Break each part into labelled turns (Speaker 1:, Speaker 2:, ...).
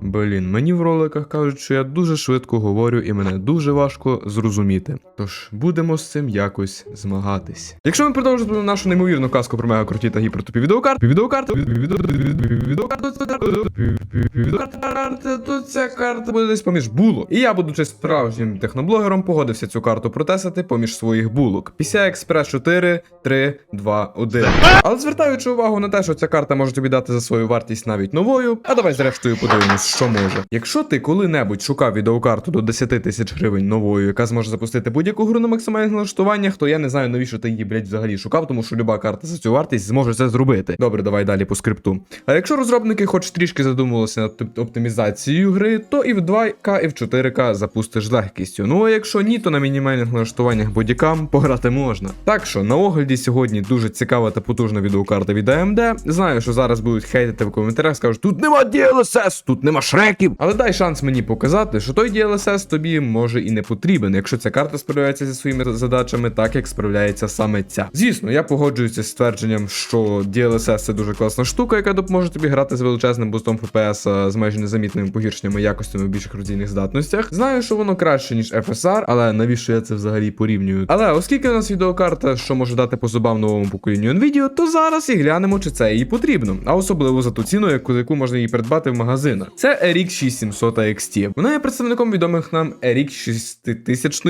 Speaker 1: Блін, мені в роликах кажуть, що я дуже швидко говорю і мене дуже важко зрозуміти. Тож будемо з цим якось змагатись. Якщо ми продовжимо нашу неймовірну казку про мега круті та гіпертупі відеокарти, відеокарти, то ця карта буде десь поміж булок. І я, будучи справжнім техноблогером, погодився цю карту протестити поміж своїх булок. PCI Express 4, 3, 2, 1. Але звертаючи увагу на те, що ця карта може тобі дати за свою вартість навіть новою, а давай зрештою подивимось, що може. Якщо ти коли-небудь шукав відеокарту до 10 тисяч гривень новою, яка зможе запустити будь-яку гру на максимальних налаштуваннях, то я не знаю, навіщо ти її, блядь, взагалі шукав, тому що люба карта за цю вартість зможе це зробити. Добре, давай далі по скрипту. А якщо розробники хоч трішки задумувалися над оптимізацією гри, то і в 2К, і в 4К запустиш з легкістю. Ну а якщо ні, то на мінімальних налаштуваннях бодікам пограти можна. Так що на огляді сьогодні дуже цікава та потужна відеокарта від AMD. Знаю, що зараз будуть хейтити в коментарях, скажуть, тут нема DLSS, тут нема шреків. Але дай шанс мені показати, що той DLSS тобі може і не потрібен, якщо ця карта справляється зі своїми задачами, так як справляється саме ця. Звісно, я погоджуюся з твердженням, що DLSS це дуже класна штука, яка допоможе тобі грати з величезним бустом FPS з майже незамітними погіршеннями якостями в більших роздільних здатностях. Знаю, що воно краще, ніж FSR, але навіщо я це взагалі порівнюю? Але оскільки у нас відеокарта, що може дати по зубам новому поколінню Nvidia, то зараз і глянемо, чи це їй потрібно, а особливо за ту ціну, яку, яку можна її придбати в магазинах. Це RX 6700 XT. Вона є представником відомих нам RX 6000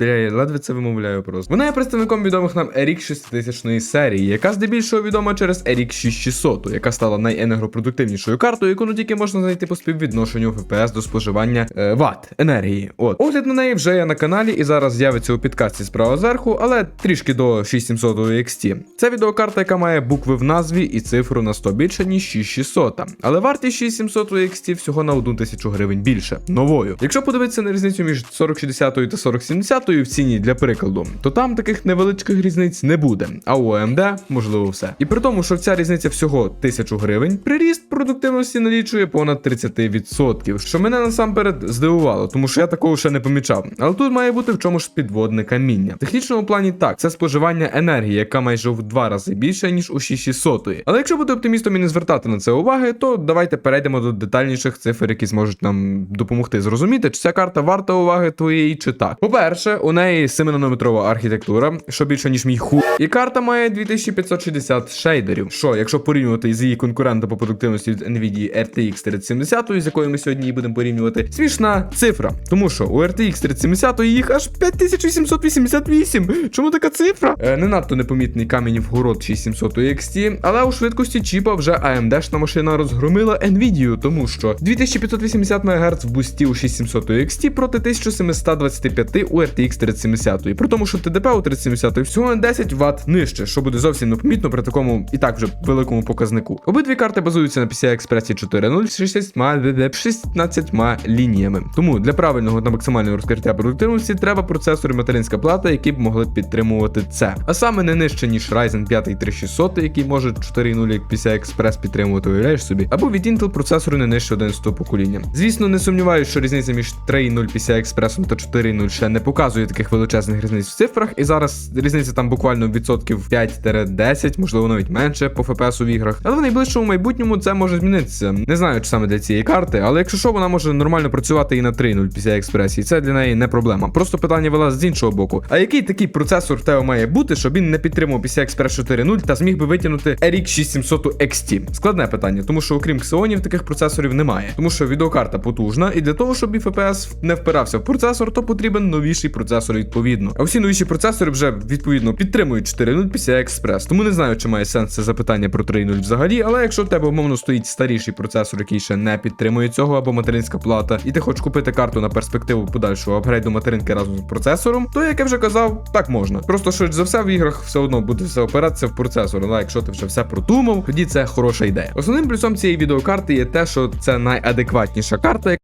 Speaker 1: ї ледве це вимовляю просто. Вона є представником відомих нам RX 6000 серії, яка здебільшого відома через RX 6600, яка стала найенергопродуктивнішою картою, яку не тільки можна знайти по співвідношенню FPS до споживання е, ватт енергії. От огляд на неї вже є на каналі, і зараз з'явиться у підкасті справа зверху, але трішки до 6700 XT. Це відеокарта, яка має букви в назві і цифру на 100 більше, ніж 6600. Але вартість 6700 XT всього на 1000 гривень більше новою. Якщо подивитися на різницю між 4060 та 4070 в ціні для прикладу, то там таких невеличких різниць не буде. А у AMD можливо все. І при тому, що ця різниця всього 1000 гривень, приріст продуктивності налічує понад 30%, що мене насамперед здивувало, тому що я такого ще не помічав. Але тут має бути в чомусь підводне каміння. В технічному плані так, це споживання енергії, яка майже в два рази більше, ніж у 6600. Але якщо бути оптимістом і не звертати на це уваги, то давайте перейдемо до детальніших цифр, які зможуть нам допомогти зрозуміти, чи ця карта варта уваги твоєї чи так. По-перше, у неї 7-нанометрова архітектура, що більше ніж мій ху. І карта має 2560 шейдерів. Що, якщо порівнювати з її конкурентом по продуктивності від Nvidia RTX 3070, з якою ми сьогодні її будемо порівнювати, смішна цифра. Тому що у RTX 3070 їх аж 5888. Чому така цифра? Е, не надто непомітний камінь в город 6700 XT, але у швидкості чіпа вже AMD-шна машина розгромила Nvidia, тому що 2580 МГц в бусті у 6700 XT проти 1725 у RTX 3070. При тому, що ТДП у 3070 всього на 10 Вт нижче, що буде зовсім непомітно при такому і так вже великому показнику. Обидві карти базуються на PCI Express 4.0 з 16 лініями. Тому для правильного та максимального розкриття продуктивності треба процесор і материнська плата, які б могли підтримувати це. А саме не нижче, ніж Ryzen 5 3600, який може 4.0 як PCI Express підтримувати, уявляєш собі, або від Intel процесору не нижче 11 покоління. Звісно, не сумніваюся, що різниця між 3.0 PCI Express та 4.0 ще не показує таких величезних різниць в цифрах, і зараз різниця там буквально відсотків 5-10, можливо навіть менше по FPS в іграх. Але в найближчому майбутньому це може змінитися. Не знаю, чи саме для цієї карти, але якщо що, вона може нормально працювати і на 3.0 PCI Express, і це для неї не проблема. Просто питання вилазить з іншого боку. А який такий процесор в тебе має бути, щоб він не підтримував PCI Express 4.0 та зміг би витягнути RX 6700 XT? Складне питання, тому що окрім Xeonів таких процесорів немає. Тому що відеокарта потужна, і для того, щоб і FPS не впирався в процесор, то потрібен новіший процесор відповідно. А всі новіші процесори вже відповідно підтримують 4.0 PCI Express. Тому не знаю, чи має сенс це запитання про 3.0 взагалі, але якщо в тебе умовно стоїть старіший процесор, який ще не підтримує цього, або материнська плата, і ти хочеш купити карту на перспективу подальшого апгрейду материнки разом з процесором, то як я вже казав, так можна. Просто швидше за все в іграх все одно буде все опиратися в процесор. Але якщо ти вже все продумав, тоді це хороша ідея. Основним плюсом цієї відеокарти є те, що це найадекватніша карта,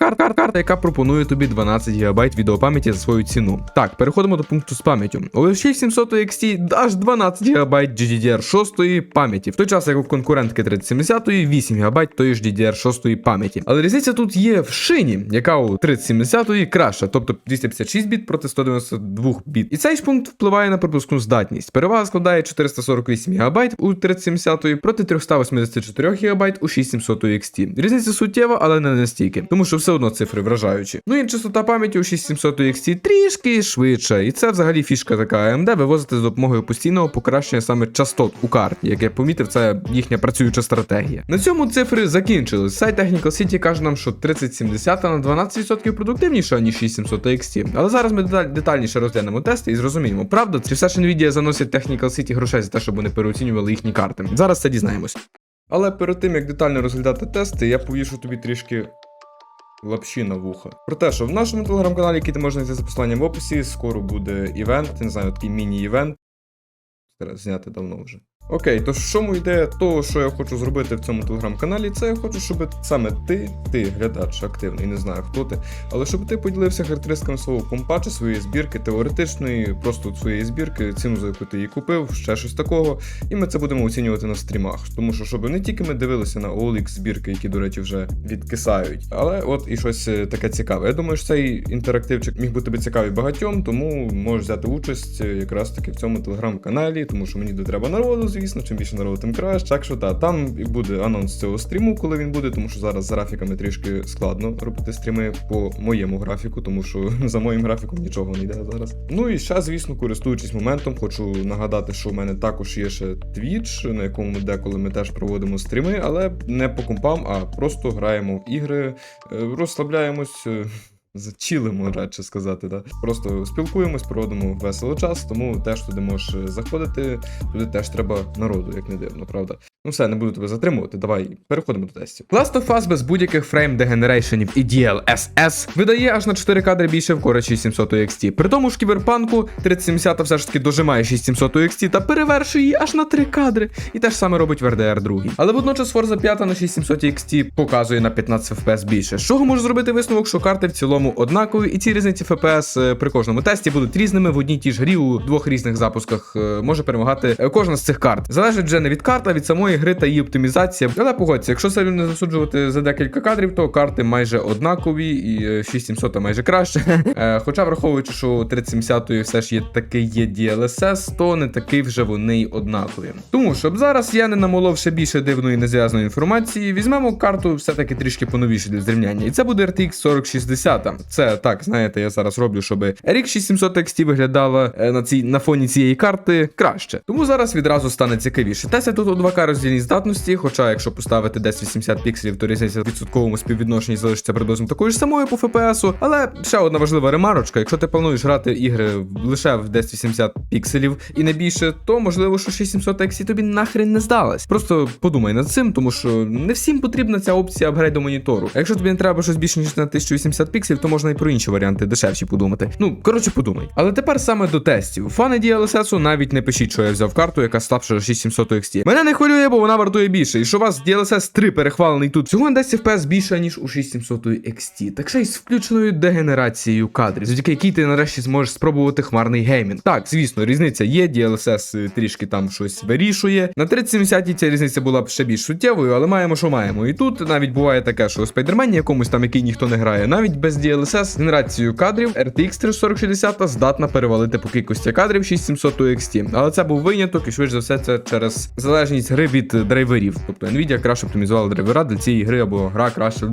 Speaker 1: Кар- кар- карта, яка пропонує тобі 12 ГБ відеопам'яті за свою ціну. Так, переходимо до пункту з пам'яттю. У 6700 XT аж 12 ГБ GDDR6 пам'яті, в той час як у конкурентки 3070 8 ГБ тої ж DDR6 пам'яті. Але різниця тут є в шині, яка у 3070 краща, тобто 256 біт проти 192 біт. І цей ж пункт впливає на пропускну здатність. Перевага складає 448 ГБ у 3070 проти 384 ГБ у 6700 XT. Різниця суттєва, але не настільки, тому що все одно цифри вражаючі. Ну і частота пам'яті у 6700 XT трішки швидше, і це взагалі фішка така AMD вивозити з допомогою постійного покращення саме частот у карті. Як я помітив, це їхня працююча стратегія. На цьому цифри закінчились. Сайт Technical City каже нам, що 3070 на 12% продуктивніша, ніж 6700 XT. Але зараз ми детальніше розглянемо тести і зрозуміємо, правда, чи все ж Nvidia заносять Technical City грошей за те, щоб вони переоцінювали їхні карти. Зараз це дізнаємось. Але перед тим як детально розглядати тести, я повішу тобі трішки лапші на вуха. Про те, що в нашому телеграм-каналі, який ти можеш знайти за посиланням в описі, скоро буде івент, не знаю, такий міні-івент. Зняти давно вже. Окей, то в чому ідея того, що я хочу зробити в цьому телеграм-каналі, це я хочу, щоб саме ти, ти, глядач активний, не знаю хто ти, але щоб ти поділився характеристиками свого компа чи своєї збірки, теоретичної, просто своєї збірки, ціну, за яку ти її купив, ще щось такого. І ми це будемо оцінювати на стрімах. Тому що, щоб не тільки ми дивилися на OLX збірки, які, до речі, вже відкисають, але от і щось е, таке цікаве. Я думаю, що цей інтерактивчик міг бути цікавий багатьом, тому можеш взяти участь е, якраз таки в цьому телеграм-каналі, тому що мені тут треба народу, звісно, чим більше народу, тим краще. Так що так, там і буде анонс цього стріму, коли він буде, тому що зараз з графіками трішки складно робити стріми по моєму графіку, тому що за моїм графіком нічого не йде зараз. Ну і ще, звісно, користуючись моментом, хочу нагадати, що у мене також є ще Twitch, на якому деколи ми теж проводимо стріми, але не по компам, а просто граємо в ігри, е, розслабляємось. Зачілимо, радше сказати, да. Просто спілкуємось, проводимо весело час, тому теж туди можеш е, заходити, туди теж треба народу, як не дивно, правда. Ну все, не буду тебе затримувати, давай переходимо до тестів. Last of Us без будь-яких фрейм дегенерейшенів і DLSS видає аж на 4 кадри більше в Core 6700 XT. При тому ж кіберпанку 3070 все ж таки дожимає 6700 XT та перевершує її аж на 3 кадри. І те ж саме робить в RDR 2. Але водночас Forza 5 на 6700 XT показує на 15 FPS більше. З чого можу зробити висновок, що карти в цілому однакові, і ці різниці FPS е, при кожному тесті будуть різними в одній тій ж грі у двох різних запусках. е, Може перемагати е, кожна з цих карт. Залежить вже не від карти, а від самої гри та її оптимізація. Але погодься, якщо сильно не засуджувати за декілька кадрів, то карти майже однакові, і е, 6700 майже краще. Хоча, враховуючи, що 3070 все ж є такий є DLSS, то не такий вже вони й однакові. Тому щоб зараз я не намолов ще більше дивної незв'язаної інформації, візьмемо карту все-таки трішки поновіше для зрівняння. І це буде RTX 4060. Це так, знаєте, я зараз роблю, щоб RX 6700 XT виглядала на цій на фоні цієї карти краще. Тому зараз відразу стане цікавіше. Теся тут у 2К роздільній здатності, хоча якщо поставити десь 80 пікселів, то різниця в відсотковому співвідношенні залишиться приблизно такою ж самою по FPS. Але ще одна важлива ремарочка: якщо ти плануєш грати ігри лише в 1080 пікселів і не більше, то можливо, що 6700 XT тобі нахрен не здалась. Просто подумай над цим, тому що не всім потрібна ця опція апгрейду монітору. А якщо тобі не треба щось більше ніж на 1080 пікселів, то можна і про інші варіанти дешевші подумати. Ну коротше, подумай. Але тепер саме до тестів. Фани DLSS навіть не пишіть, що я взяв карту, яка слабша за 6700 XT. Мене не хвилює, бо вона вартує більше. І що у вас DLSS 3 перехвалений тут всього на 10 FPS більше, ніж у 6700 XT. Так ще й з включеною дегенерацією кадрів, завдяки якій ти нарешті зможеш спробувати хмарний геймінг. Так, звісно, різниця є, DLSS трішки там щось вирішує. На 3070 ця різниця була б ще більш суттєвою, але маємо, що маємо. І тут навіть буває таке, що у Спайдермені якомусь там, який ніхто не грає, навіть без DLSS генерацією кадрів RTX 4060 здатна перевалити по кількості кадрів 6700 XT. Але це був виняток, і швидше за все це через залежність гри від драйверів. Тобто Nvidia краще оптимізувала драйвера для цієї гри або гра краще.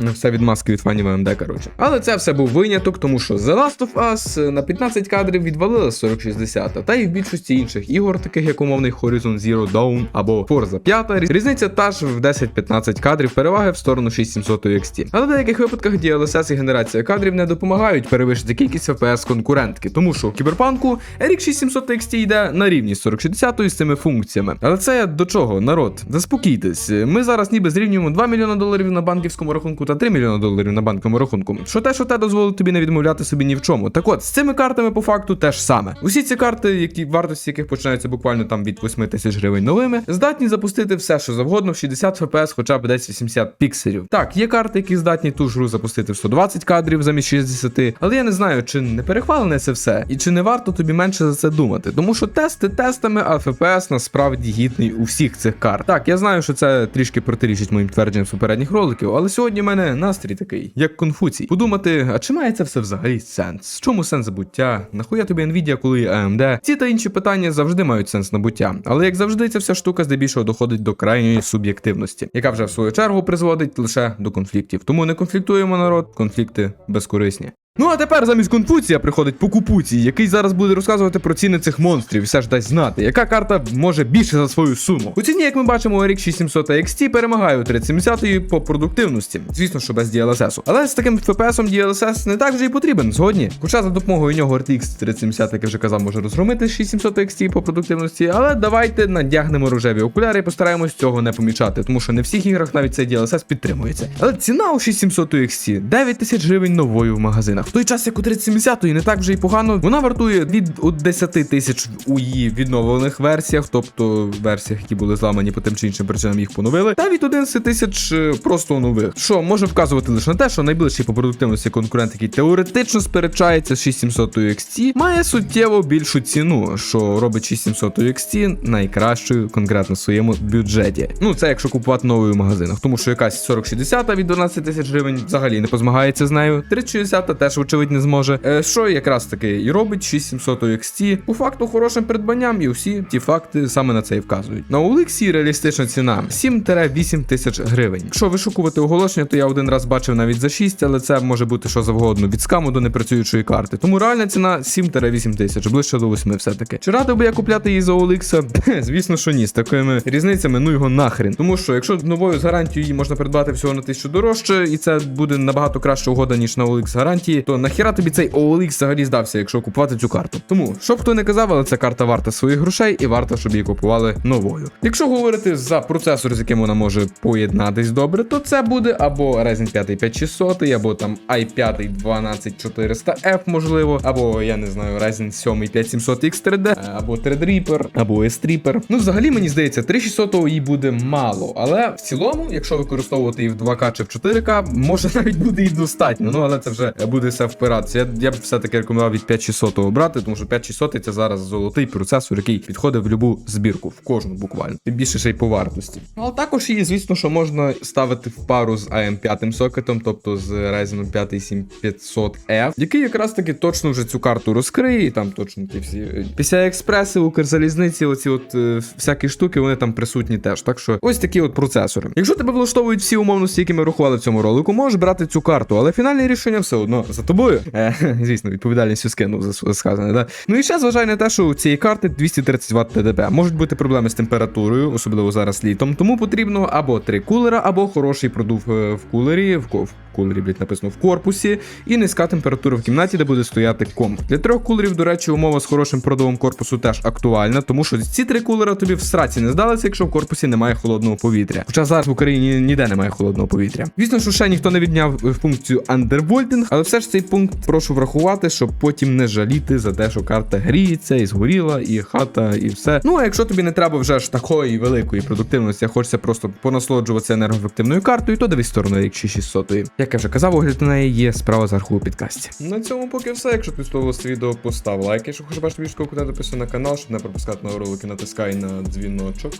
Speaker 1: Ну все від маски від фанів AMD, коротше. Але це все був виняток, тому що The Last of Us на 15 кадрів відвалила 4060, та й в більшості інших ігор, таких як умовний Horizon Zero Dawn або Forza 5, різниця та ж в 10-15 кадрів переваги в сторону 6700 XT. Але в деяких випадках DLSS генерація кадрів не допомагають перевищити кількість FPS конкурентки, тому що у кіберпанку RX 6700 XT йде на рівні 4060 з цими функціями. Але це до чого, народ? Заспокійтесь. Ми зараз ніби зрівнюємо 2 мільйони доларів на банківському рахунку та 3 мільйони доларів на банковому рахунку. Що те, що те дозволить тобі не відмовляти собі ні в чому. Так от, з цими картами по факту теж саме. Усі ці карти, які вартості яких починаються буквально там від 8 тисяч гривень новими, здатні запустити все, що завгодно в 60 FPS, хоча б десь 80 пікселів. Так, є карти, які здатні ту ж гру запустити в 120 кадрів замість 60, але я не знаю, чи не перехвалене це все, і чи не варто тобі менше за це думати. Тому що тести тестами, а FPS насправді гідний у всіх цих карт. Так, я знаю, що це трішки протирічить моїм твердженням з попередніх роликів, але сьогодні в мене настрій такий, як конфуцій. Подумати, а чи має це все взагалі сенс? Чому сенс забуття? Нахуя тобі Nvidia, коли AMD? Ці та інші питання завжди мають сенс набуття. Але як завжди, ця вся штука здебільшого доходить до крайньої суб'єктивності, яка вже в свою чергу призводить лише до конфліктів. Тому не конфліктуємо народ, конфлікти безкорисні. Ну а тепер замість Конфуція приходить Покупуцій, який зараз буде розказувати про ціни цих монстрів, і все ж дасть знати, яка карта може більше за свою суму. У ціні, як ми бачимо, RX 6700 XT перемагає у 3070 по продуктивності. Звісно, що без DLSS. Але з таким FPS DLSS не так вже і потрібен, згодні. Хоча за допомогою нього RTX 3070, як я вже казав, може розгромити 6700 XT по продуктивності. Але давайте надягнемо рожеві окуляри і постараємось цього не помічати, тому що не в всіх іграх навіть цей DLSS підтримується. Але ціна у 6700 XT 9 тисяч гривень новою в магазинах. В той час, як у 3070 не так вже й погано. Вона вартує від 10 тисяч у її відновлених версіях, тобто версіях, які були зламані по тим чи іншим причинам їх поновили, та від 11 тисяч е, просто нових. Що може вказувати лише на те, що найближчий по продуктивності конкурент, який теоретично сперечається з 6700 XT, має суттєво більшу ціну, що робить 6700 XT найкращою конкретно в своєму бюджеті. Ну це якщо купувати новою в магазинах, тому що якась 4060 від 12 тисяч гривень взагалі не позмагається з нею. 3060 теж вочевидь не зможе. Е, що якраз таки і робить 6700 XT по факту хорошим придбанням, і всі ті факти саме на це і вказують. На OLX реалістична ціна 7-8 тисяч гривень. Якщо вишукувати оголошення, то я один раз бачив навіть за 6, але це може бути що завгодно від скаму до непрацюючої карти. Тому реальна ціна 7-8 тисяч, ближче до 8 все-таки. Чи радив би я купляти її за OLX? Звісно, що ні. З такими різницями, ну його нахрен. Тому що якщо новою з гарантією її можна придбати всього на тисячу дорожче, і це буде набагато краща угода, ніж на OLX гарантії, то нахіра тобі цей OLX взагалі здався, якщо купувати цю карту. Тому, що б хто не казав, але ця карта варта своїх грошей і варта, щоб її купували новою. Якщо говорити за процесор, з яким вона може поєднатись добре, то це буде або Ryzen 5 5600, або там i5 12400F, можливо, або я не знаю, Ryzen 7 5700X 3D, або Threadripper, або S-Tripper. Ну, взагалі, мені здається, 3600 їй буде мало. Але в цілому, якщо використовувати її в 2К чи в 4К, може навіть буде і достатньо. Ну але це вже буде все впиратися. Я, я б все-таки рекомендував від 5600 брати, тому що 5600 це зараз золотий процесор, який підходить в будь-яку збірку, в кожну буквально. Тим більше ще й по вартості. Ну, Але також її, звісно, що можна ставити в пару з AM5 сокетом, тобто з Ryzen 5 7500F, який якраз таки точно вже цю карту розкриє, і там точно ті всі PCI експреси, Укрзалізниці, оці от е, всякі штуки, вони там присутні теж. Так що ось такі от процесори. Якщо тебе влаштовують всі умовності, які ми рахували в цьому ролику, можеш брати цю карту, але фінальне рішення все одно за тобою. Е, звісно, відповідальністю скинув за сказане. Да? Ну і ще зважай на те, що у цієї карти 230 Вт ТДП. Можуть бути проблеми з температурою, особливо зараз літом. Тому потрібно або три кулера, або хороший продув е, в кулері, в ко- в кулері, блядь, написано в корпусі, і низька температура в кімнаті, де буде стояти комп. Для трьох кулерів, до речі, умова з хорошим продувом корпусу теж актуальна, тому що ці три кулера тобі в сраці не здалися, якщо в корпусі немає холодного повітря. Хоча зараз в Україні ніде немає холодного повітря. Звісно, що ще ніхто не відняв е, функцію андервольтинг, але все ж цей пункт прошу врахувати, щоб потім не жаліти за те, що карта гріється і згоріла, і хата, і все. Ну а якщо тобі не треба вже ж такої великої продуктивності, а хочеться просто понасолоджуватися енергоефективною картою, то дивись сторону RX 600. Як я вже казав, огляд на неї є справа зверху у підкасті. На цьому поки все. Якщо тобі сподобалось відео, постав лайк. Якщо хочеш бачити більше контенту, підписуй на канал, щоб не пропускати нові ролики, натискай на дзвіночок.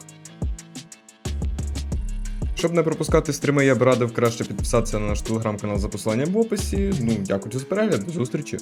Speaker 1: Щоб не пропускати стріми, я б радив краще підписатися на наш телеграм-канал за посиланням в описі. Ну, дякую за перегляд, до зустрічі.